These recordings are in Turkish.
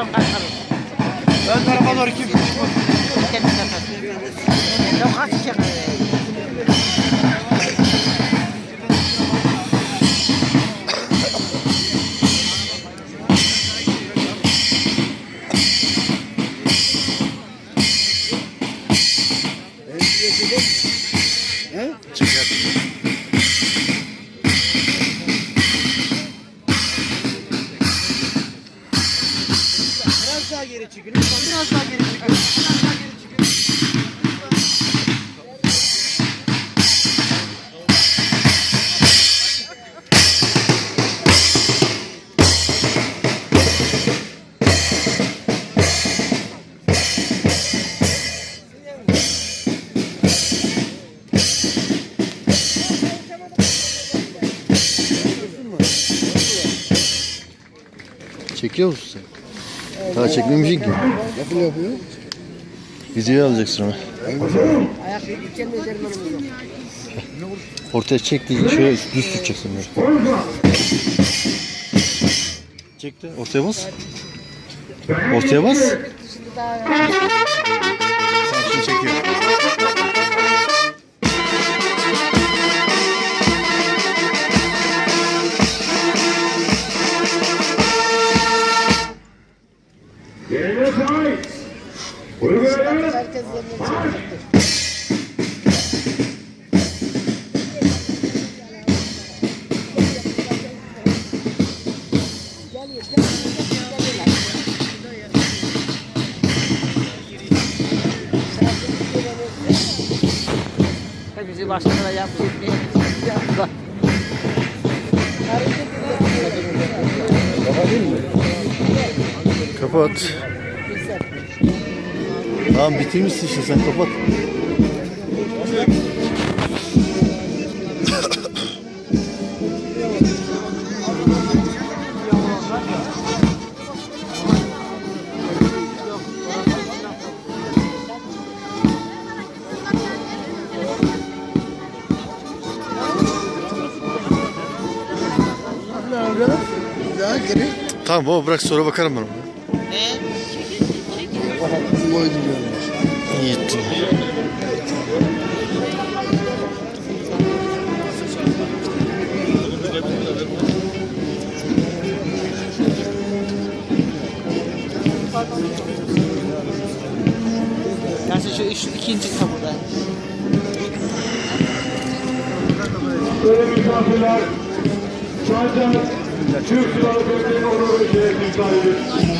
oradan kalkalım. Ön tarafa doğru çıkmasın. Kendi kafası. Yok kaçacak. Biraz Çekiyor musun sen? Daha çekmemişsin ki. Yapıyor yapıyor. Videoyu alacaksın üzerine Ortaya çekti. Şöyle düz tutacaksın böyle. Çekti. Ortaya bas. Ortaya bas. Yerine sahip. Uygulayanız. Herkes yerine çekecektir. Hepsi başına da yapacak. Kapat. Tamam bitirmişsin işte sen kapat. Tamam baba bırak sonra bakarım ben ona. Ne? Koydu görmüş. İyi ettin. Gerçi şu üç, ikinci kapıda. Böyle misafirler. Zaten Türk Silahlı Kuvvetleri'nin onur ve şerefini sahibi.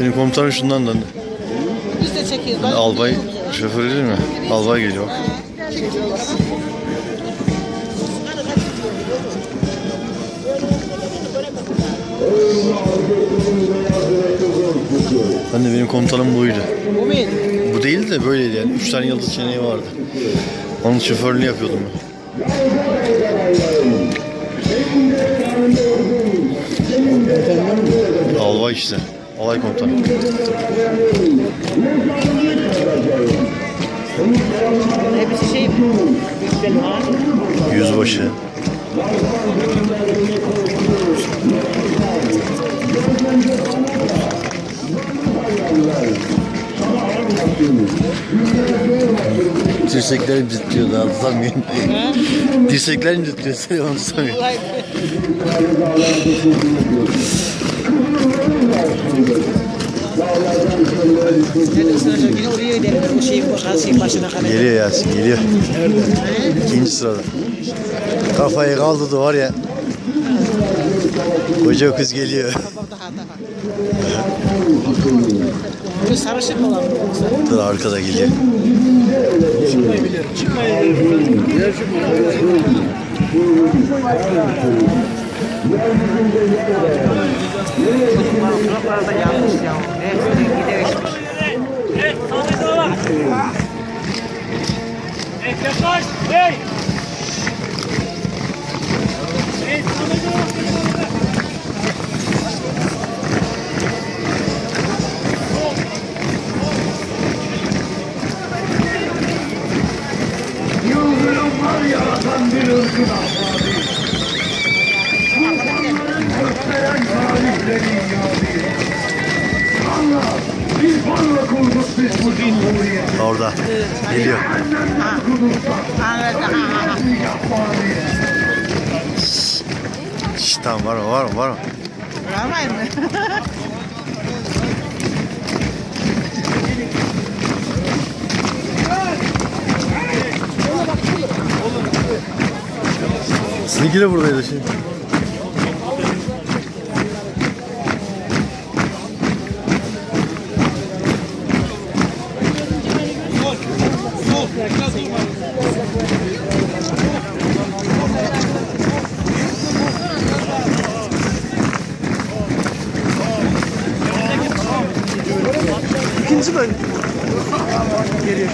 Benim komutanım şundan da. Biz de çekiyoruz. Albay şoförü değil mi? Albay geliyor. Ben de benim komutanım buydu. Bu muydu? Bu değildi de böyleydi yani. Üç tane yıldız çeneği vardı. Onun şoförlüğünü yapıyordum ben. Albay işte. Alay komutanı. Hepsi şey mi? Büyüklerin ha? Dirseklerim titriyor daha tutamıyorum. Dirseklerim titriyor seni onu tutamıyorum. Geliyor Yasin geliyor. İkinci sırada. Kafayı kaldırdı var ya. Koca kız geliyor. Bu sarışın mı olan bu yoksa? Dur arkada geliyor. Buralarda yanlış ya. Hepsini giderek. Bekleyen tarihlerin yâri. Kanla, bir kanla kurduk biz bu cumhuriyeti. Orada. Geliyor. Şşş tamam var mı var mı var mı? Var mı? Sizinki de buradaydı şimdi. Nasıl böyle? Geliyor.